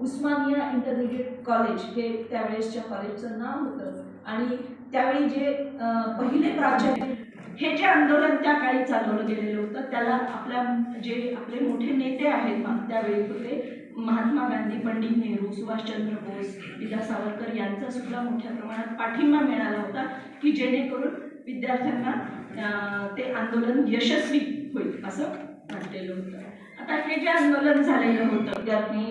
उस्मानिया intermediate college हे त्यावेळेसच्या कॉलेजचं नाव होतं. आणि त्यावेळी जे पहिले प्राचार्य हे जे आंदोलन त्या काळी चालवलं गेलेलं होतं त्याला आपल्या जे आपले मोठे नेते आहेत त्यावेळी होते महात्मा गांधी पंडित नेहरू सुभाषचंद्र बोस विद्या सावरकर यांचा सुद्धा मोठ्या प्रमाणात पाठिंबा मिळाला होता की जेणेकरून विद्यार्थ्यांना ते आंदोलन यशस्वी होईल असं म्हटलेलं होतं. आता हे जे आंदोलन झालेलं होतं त्यात मी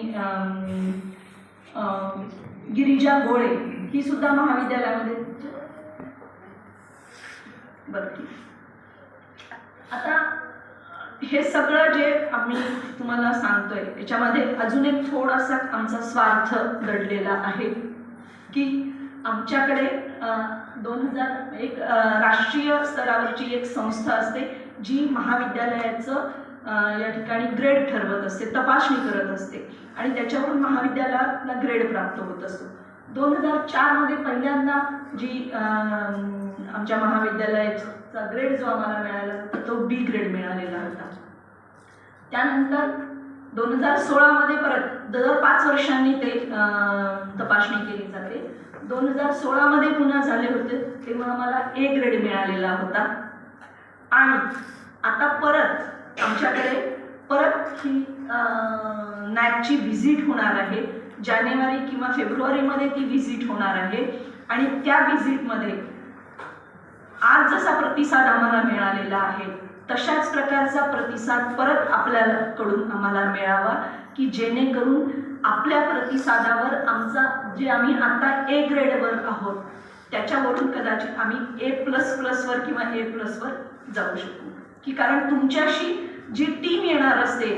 गिरिजा गोळे ही सुद्धा महाविद्यालयामध्ये बरं आता हे सगळं जे आम्ही तुम्हाला सांगतोय याच्यामध्ये अजून एक थोडासा आमचा स्वार्थ दडलेला आहे की आमच्याकडे दोन हजार एक राष्ट्रीय स्तरावरची एक संस्था असते जी महाविद्यालयाचं या ठिकाणी ग्रेड ठरवत असते तपासणी करत असते. आणि त्याच्यावरून महाविद्यालयाला ग्रेड प्राप्त होत असतो. दोन हजार चारमध्ये पहिल्यांदा जी आमच्या महाविद्यालयाचा ग्रेड जो आम्हाला मिळाला तो बी ग्रेड मिळालेला होता. त्यानंतर दोन हजार सोळामध्ये परत दर पाच वर्षांनी ते तपासणी केली जाते. दोन हजार सोळामध्ये पुन्हा झाले होते तेव्हा आम्हाला ए ग्रेड मिळालेला होता. आणि आता परत आमच्याकडे परत ही नॅकची व्हिजिट होणार आहे. जानेवारी किंवा फेब्रुवारीमध्ये ती व्हिजिट होणार आहे. आणि त्या व्हिजिटमध्ये आज जसा प्रतिसाद आम्हाला मिळालेला आहे तशाच प्रकारचा प्रतिसाद परत आपल्याकडून आम्हाला मिळावा की जेणेकरून आपल्या प्रतिसादावर आमचा जे आम्ही आता ए ग्रेडवर आहोत त्याच्यावरून कदाचित आम्ही ए प्लस प्लसवर किंवा ए प्लसवर जाऊ शकू. की कारण तुमच्याशी जी टीम येणार असते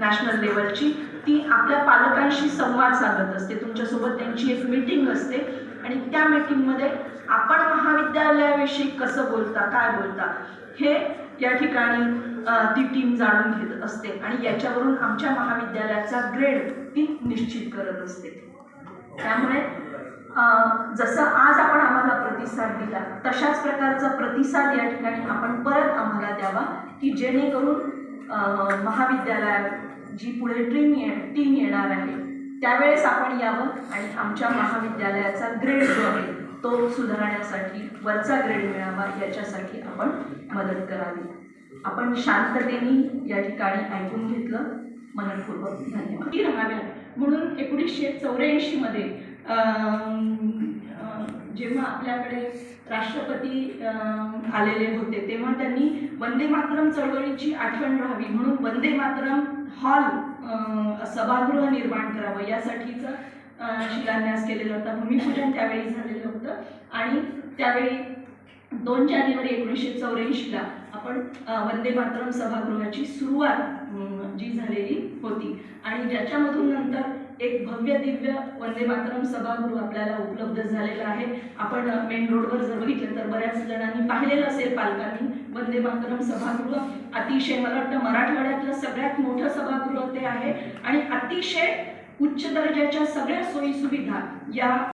नॅशनल लेवलची ती आपल्या पालकांशी संवाद साधत असते. तुमच्यासोबत त्यांची एक मीटिंग असते. आणि त्या मीटिंगमध्ये आपण महाविद्यालयाविषयी कसं बोलता काय बोलता हे या ठिकाणी ती टीम जाणून घेत असते. आणि याच्यावरून आमच्या महाविद्यालयाचा ग्रेड ती निश्चित करत असते. त्यामुळे जसं आज प्रतिसाद दिला. तशाच प्रकारचा प्रतिसाद या ठिकाणी आपण परत आम्हाला द्यावा की जेणेकरून महाविद्यालयात जी पुढे टीम ये टीम येणार आहे त्यावेळेस आपण यावं आणि आमच्या महाविद्यालयाचा ग्रेड जो आहे तो सुधारण्यासाठी वरचा ग्रेड मिळावा याच्यासाठी आपण मदत करावी. आपण शांततेने या ठिकाणी ऐकून घेतलं. मनपूर्वक धन्यवाद. राहाव्या म्हणून एकोणीसशे चौऱ्याऐंशीमध्ये जेव्हा आपल्याकडे राष्ट्रपती आलेले होते तेव्हा त्यांनी वंदे मातरम चळवळीची आठवण राहावी. म्हणून वंदे मातरम हॉल सभागृह निर्माण करावं. यासाठीचा शिलान्यास केलेला होता. भूमिपूजन त्यावेळी झालेलं होतं. आणि त्यावेळी दोन जानेवारी एकोणीसशे चौऱ्याऐंशीला आपण वंदे मातरम सभागृहाची सुरुवात जी झालेली होती. आणि ज्याच्यामधून नंतर एक भव्य दिव्य वंदे मातरम सभागृह आपल्याला उपलब्ध झालेलं आहे. आपण मेन रोडवर जर बघितलं तर बऱ्याच जणांनी पाहिलेलं असेल पालकांनी. वंदे मातरम सभागृह अतिशय मला वाटतं मराठवाड्यातलं सगळ्यात मोठं सभागृह ते आहे. आणि अतिशय उच्च दर्जाच्या सगळ्या सोयी सुविधा या